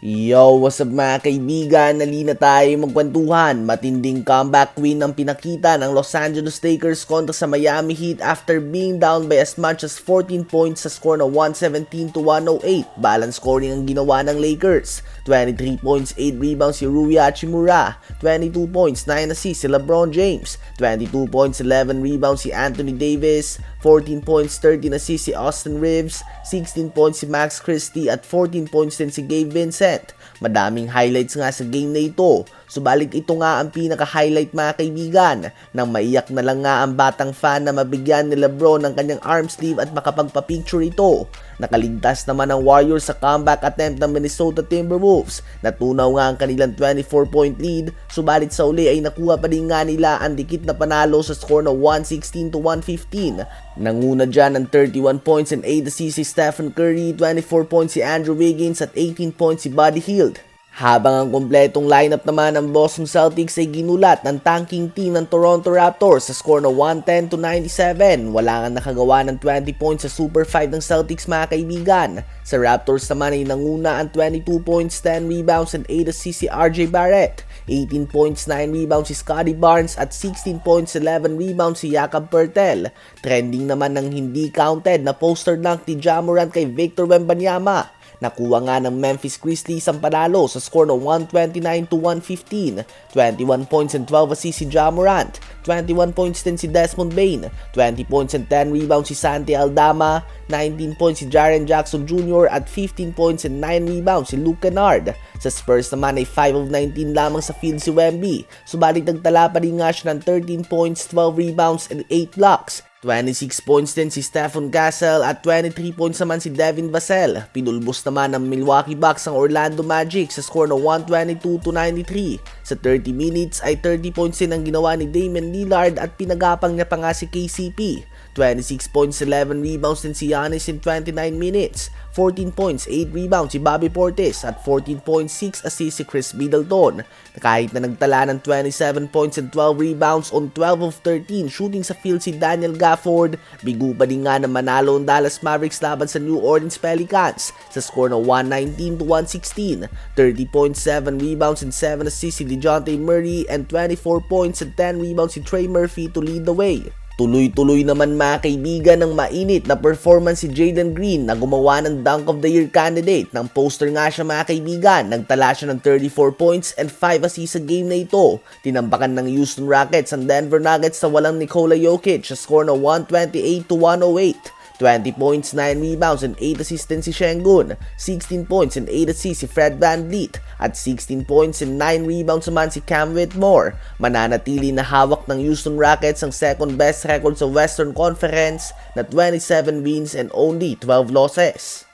Yo, what's up mga kaibigan? Nalina tayo magkwentuhan. Matinding comeback win ang pinakita ng Los Angeles Lakers kontra sa Miami Heat after being down by as much as 14 points sa score na 117 to 108. Balance scoring ang ginawa ng Lakers. 23 points, 8 rebounds si Rui Hachimura. 22 points, 9 assists si LeBron James. 22 points, 11 rebounds si Anthony Davis. 14 points, 13 assists si Austin Reeves. 16 points si Max Christie at 14 points din si Gabe Vincent. Madaming highlights nga sa game na ito. Subalit ito nga ang pinaka-highlight mga kaibigan nang maiyak na lang nga ang batang fan na mabigyan ni Lebron ng kanyang arm sleeve at makapagpa-picture ito. Nakaligtas naman ang Warriors sa comeback attempt ng Minnesota Timberwolves. Natunaw nga ang kanilang 24-point lead, subalit sa uli ay nakuha pa din nga nila ang dikit na panalo sa score na 116 to 115. Nanguna dyan ng 31 points and 8 assists si Stephen Curry, 24 points si Andrew Wiggins at 18 points si Buddy Hield. Habang ang kompletong lineup naman ng Boston Celtics ay ginulat ng tanking team ng Toronto Raptors sa score na 110 to 97. Wala nga nakagawa ng 20 points sa Super 5 ng Celtics mga kaibigan. Sa Raptors naman ay nanguna ang 22 points, 10 rebounds and 8 assists si RJ Barrett. 18 points, 9 rebounds si Scotty Barnes at 16 points, 11 rebounds si Jakob Pertel. Trending naman ng hindi counted na poster dunk ni Jamorant kay Victor Wembanyama. Nakuha nga ng Memphis Grizzlies ang panalo sa score na 129 to 115. 21 points and 12 assists si Ja Morant. 21 points din si Desmond Bain. 20 points and 10 rebounds si Santi Aldama. 19 points si Jaren Jackson Jr. at 15 points and 9 rebounds si Luke Kennard. Sa Spurs naman ay 5 of 19 lamang sa field si Wemby. Subalit nagtala pa rin nga siya ng 13 points, 12 rebounds and 8 blocks. 26 points din si Stephen Castle at 23 points naman si Devin Vassell. Pinulbos naman ng Milwaukee Bucks ang Orlando Magic sa score na 122 to 93. Sa 30 minutes ay 30 points din ang ginawa ni Damian Lillard at pinagapang niya pa nga si KCP. 26 points, 11 rebounds din si Giannis in 29 minutes. 14 points, 8 rebounds si Bobby Portis at 14 points, 6 assists si Chris Middleton. Kahit na nagtala ng 27 points and 12 rebounds on 12 of 13 shooting sa field si Daniel Gafford, bigo pa din nga na manalo ang Dallas Mavericks laban sa New Orleans Pelicans sa score na 119 to 116. 30 points, 7 rebounds and 7 assists si DeJounte Murray and 24 points and 10 rebounds si Trey Murphy to lead the way. Tuloy-tuloy naman mga kaibigan ng mainit na performance si Jaden Green na gumawa ng Dunk of the Year candidate. Ng poster nga siya mga kaibigan, nagtala siya ng 34 points and 5 assists sa game na ito. Tinambakan ng Houston Rockets ang Denver Nuggets sa walang Nikola Jokic sa score na 128 to 108. 20 points, 9 rebounds, and 8 assists si Shengun. 16 points and 8 assists si Fred Van Vliet. At 16 points and 9 rebounds naman si Cam Whitmore. Mananatili na hawak ng Houston Rockets ang second best record sa Western Conference na 27 wins and only 12 losses.